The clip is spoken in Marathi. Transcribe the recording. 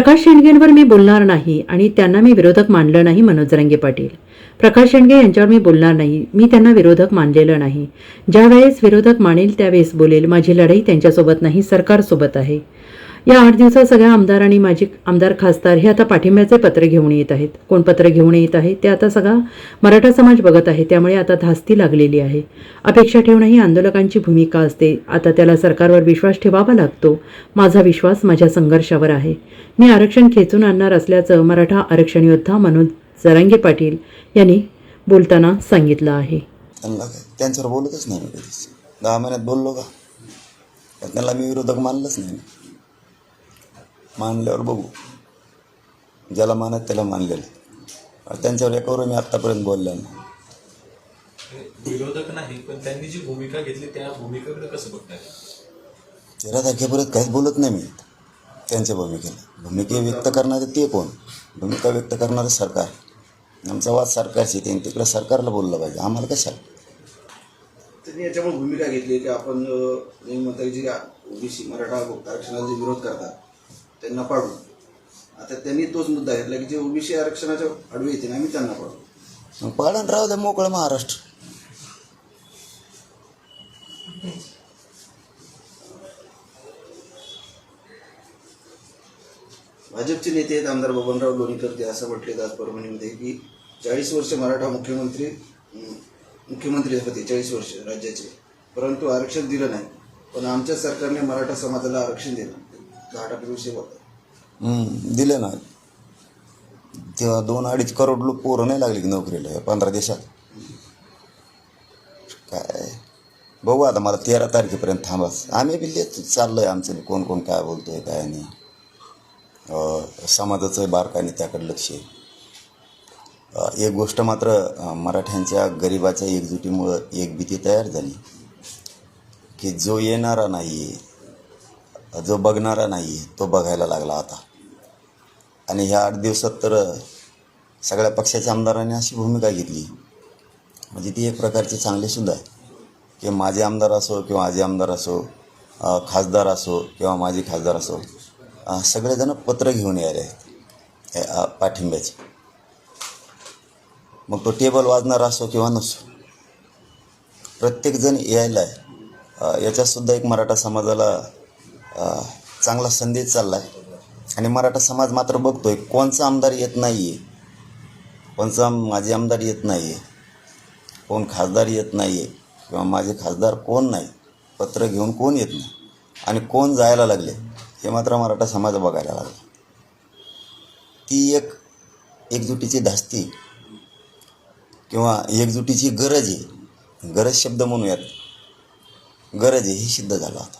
प्रकाश शेंडगेंवर मी बोलणार नाही आणि त्यांना मी विरोधक मानलं नाही मनोज रंगे पाटील. प्रकाश शेंडगे यांच्यावर मी बोलणार नाही मी त्यांना विरोधक मानलेलं नाही. ज्यावेळेस विरोधक मानेल त्यावेळेस बोलेल माझी लढाई त्यांच्यासोबत नाही सरकारसोबत आहे. या आठ दिवसात सगळ्या आमदार आणि माजी आमदार खासदार हे आता पाठिंब्याचे पत्र घेऊन येत आहेत. कोण पत्र घेऊन येत आहे ते आता सगळा मराठा समाज बघत आहे. त्यामुळे आता धास्ती लागलेली आहे. अपेक्षा ठेवणं ही आंदोलकांची भूमिका असते. आता त्याला सरकारवर विश्वास ठेवावा लागतो. माझा विश्वास माझ्या संघर्षावर आहे. मी आरक्षण खेचून आणणार असल्याचं मराठा आरक्षण योद्धा मनोज जरांगे पाटील यांनी बोलताना सांगितलं आहे. त्यांच्यावर बोलतच नाही दहा महिन्यात बोललो का? त्यांना मी विरोधक मानलंच नाही मानल्यावर बघू. ज्याला मानत त्याला मानलेलं. त्यांच्यावर एकावर मी आत्तापर्यंत बोललो नाही. विरोधक नाही पण त्यांनी जी भूमिका घेतली त्या भूमिकेकडे कसं बघताय? तेरा तारखेपर्यंत काहीच बोलत नाही मी. त्यांच्या भूमिकेला. भूमिके व्यक्त करणारे ते कोण? भूमिका व्यक्त करणारं सरकार आमचा वाद सरकारशी त्यांनी तिकडं सरकारला बोललं पाहिजे. आम्हाला कशाला? त्यांनी याच्यामुळे भूमिका घेतली की आपण जे ओबीसी मराठा आरक्षणाला जे विरोध करतात त्यांना पाडू. आता त्यांनी तोच मुद्दा घेतला की जे ओबीसी आरक्षणाच्या आडवे येते आम्ही त्यांना पाडू. पाडण राहू द्या मोकळं महाराष्ट्र. भाजपचे नेते आहेत आमदार बबनराव लोणीकर ते असं म्हटले आज परभणीमध्ये की चाळीस वर्ष मराठा मुख्यमंत्री मुख्यमंत्री होते चाळीस वर्ष राज्याचे. परंतु आरक्षण दिलं नाही. पण आमच्या सरकारने मराठा समाजाला आरक्षण दिलं. दहा दिले ना. तेव्हा दोन अडीच करोड लोक पोरं नाही लागली की नोकरीला पंधरा देशात काय? बघू आता मला तेरा तारखेपर्यंत थांबाच आम्ही बी लिहित चाललं आहे आमचं कोण कोण काय बोलतोय काय नाही. समाजाचं बारकाने त्याकडे लक्ष आहे. एक गोष्ट मात्र मराठ्यांच्या गरिबाच्या एकजुटीमुळं एक भीती तयार झाली की जो येणारा नाही जो बघणारा नाही आहे तो बघायला लागला आता. आणि ह्या आठ दिवसात तर सगळ्या पक्षाच्या आमदारांनी अशी भूमिका घेतली. म्हणजे ती एक प्रकारची चांगली सुद्धा आहे. की माझे आमदार असो किंवा आजी आमदार असो खासदार असो किंवा माझे खासदार असो सगळेजण पत्र घेऊन यायला आहेत पाठिंब्याचे. मग तो टेबल वाजणार असो किंवा नसो प्रत्येकजण यायला आहे. याच्यातसुद्धा एक मराठा समाजाला चांगला संदेश चालला आहे आणि मराठा समाज मात्र बघतोय कोणचा आमदार येत नाही आहे कोणचा माझे आमदार येत नाही आहे कोण खासदार येत नाही आहे किंवा माझे खासदार कोण नाही. पत्र घेऊन कोण येत नाही. आणि कोण जायला लागले हे मात्र मराठा समाज बघायला लागला. ती एक एकजुटीची धास्ती किंवा एकजुटीची गरज आहे. गरज शब्द म्हणूयात. गरज आहे हे सिद्ध झालं आता.